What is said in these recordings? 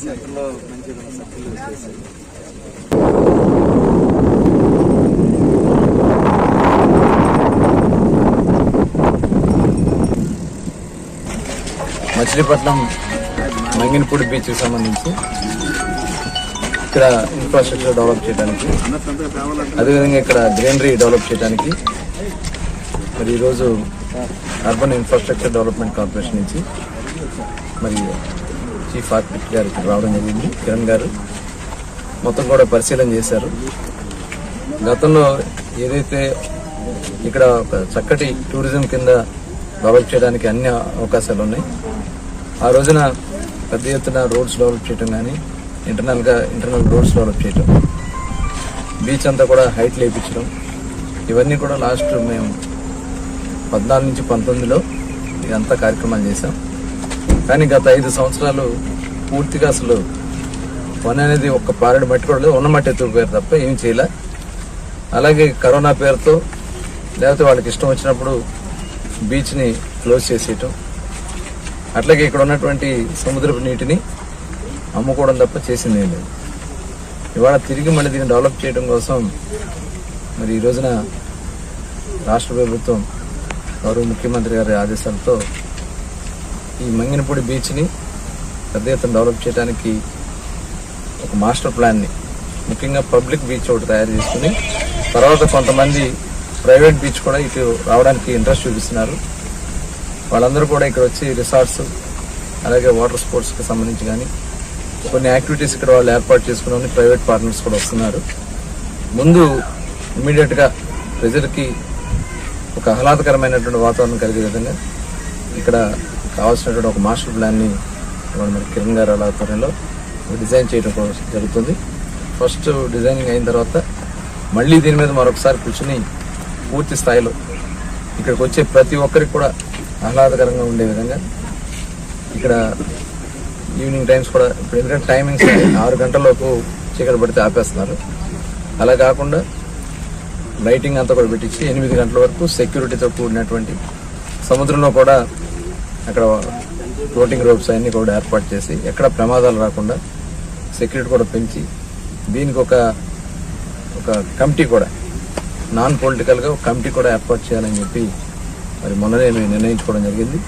సెంటర్లో మంచిగా సర్కిల్ చేసి మచిలీపట్నం మంగినపూడి బీచ్కి సంబంధించి ఇక్కడ ఇన్ఫ్రాస్ట్రక్చర్ డెవలప్ చేయడానికి అదేవిధంగా ఇక్కడ గ్రీనరీ డెవలప్ చేయడానికి మరి ఈరోజు అర్బన్ ఇన్ఫ్రాస్ట్రక్చర్ డెవలప్మెంట్ కార్పొరేషన్ నుంచి మరి చీఫ్ ఆర్కిటెక్ట్ గారు ఇక్కడ రావడం జరిగింది. కిరణ్ గారు మొత్తం కూడా పరిశీలన చేశారు. గతంలో ఏదైతే ఇక్కడ ఒక చక్కటి టూరిజం కింద డెవలప్ చేయడానికి అన్ని అవకాశాలు ఉన్నాయి ఆ రోజున పెద్ద ఎత్తున రోడ్స్ డెవలప్ చేయటం కానీ ఇంటర్నల్గా ఇంటర్నల్ రోడ్స్ డెవలప్ చేయటం బీచ్ అంతా కూడా హైట్ లేపించడం ఇవన్నీ కూడా లాస్ట్ మేము పద్నాలుగు నుంచి పంతొమ్మిదిలో ఇదంతా కార్యక్రమాలు చేశాం. కానీ గత ఐదు సంవత్సరాలు పూర్తిగా అసలు పని అనేది ఒక్క పారెడు మట్టి కూడా లేదు. ఉన్న మట్టి ఎత్తుకుపోయారు తప్ప ఏం చేయలే. అలాగే కరోనా పేరుతో లేకపోతే వాళ్ళకి ఇష్టం వచ్చినప్పుడు బీచ్ని క్లోజ్ చేసేయటం అట్లాగే ఇక్కడ ఉన్నటువంటి సముద్రపు నీటిని అమ్ముకోవడం తప్ప చేసింది ఏం లేదు. ఇవాళ తిరిగి మళ్ళీ దీన్ని డెవలప్ చేయడం కోసం మరి ఈ రోజున రాష్ట్ర ప్రభుత్వం గౌరవ ముఖ్యమంత్రి గారి ఆదేశాలతో ఈ మంగినపూడి బీచ్ని పెద్ద ఎత్తున డెవలప్ చేయడానికి ఒక మాస్టర్ ప్లాన్ని ముఖ్యంగా పబ్లిక్ బీచ్ ఒకటి తయారు చేసుకుని తర్వాత కొంతమంది ప్రైవేట్ బీచ్ కూడా ఇటు రావడానికి ఇంట్రెస్ట్ చూపిస్తున్నారు. వాళ్ళందరూ కూడా ఇక్కడ వచ్చి రిసార్ట్స్ అలాగే వాటర్ స్పోర్ట్స్కి సంబంధించి కానీ కొన్ని యాక్టివిటీస్ ఇక్కడ వాళ్ళు ఏర్పాటు చేసుకుని ప్రైవేట్ పార్ట్నర్స్ కూడా వస్తున్నారు. ముందు ఇమీడియట్గా ప్రజలకి ఒక ఆహ్లాదకరమైనటువంటి వాతావరణం కలిగే విధంగా ఇక్కడ కావాల్సినటువంటి ఒక మాస్టర్ ప్లాన్ని మరి కిరణ్ గారు అలా ఆధ్వర్యంలో డిజైన్ చేయడం జరుగుతుంది. ఫస్ట్ డిజైనింగ్ అయిన తర్వాత మళ్ళీ దీని మీద మరొకసారి కూర్చుని పూర్తి స్థాయిలో ఇక్కడికి వచ్చే ప్రతి ఒక్కరికి కూడా ఆహ్లాదకరంగా ఉండే విధంగా ఇక్కడ ఈవినింగ్ టైమ్స్ కూడా ఇప్పుడు ఎందుకంటే టైమింగ్స్ ఆరు గంటలలోపు చీకటి పడితే ఆపేస్తున్నారు. అలా కాకుండా లైటింగ్ అంతా కూడా పెట్టించి ఎనిమిది గంటల వరకు సెక్యూరిటీతో కూడినటువంటి సముద్రంలో కూడా అక్కడ ఫ్లోటింగ్ రోప్స్ అన్నీ కూడా ఏర్పాటు చేసి ఎక్కడ ప్రమాదాలు రాకుండా సెక్యూరిటీ కూడా పెంచి దీనికి ఒక ఒక కమిటీ కూడా నాన్ పొలిటికల్గా ఒక కమిటీ కూడా ఏర్పాటు చేయాలని చెప్పి మరి మొన్ననే మేము నిర్ణయించుకోవడం జరిగింది.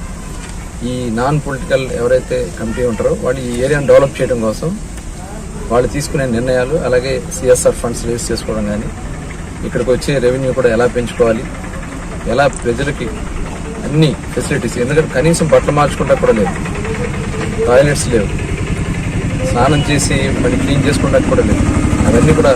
ఈ నాన్ పొలిటికల్ ఎవరైతే కమిటీ ఉంటారో వాళ్ళు ఈ ఏరియాను డెవలప్ చేయడం కోసం వాళ్ళు తీసుకునే నిర్ణయాలు అలాగే సిఎస్ఆర్ ఫండ్స్ రేస్ చేసుకోవడం కానీ ఇక్కడికి వచ్చే రెవెన్యూ కూడా ఎలా పెంచుకోవాలి ఎలా ప్రజలకి అన్ని ఫెసిలిటీస్ ఎందుకంటే కనీసం బట్టలు మార్చుకుంటా కూడా లేదు టాయిలెట్స్ లేవు స్నానం చేసి మళ్ళీ క్లీన్ చేసుకుంటా కూడా లేదు అవన్నీ కూడా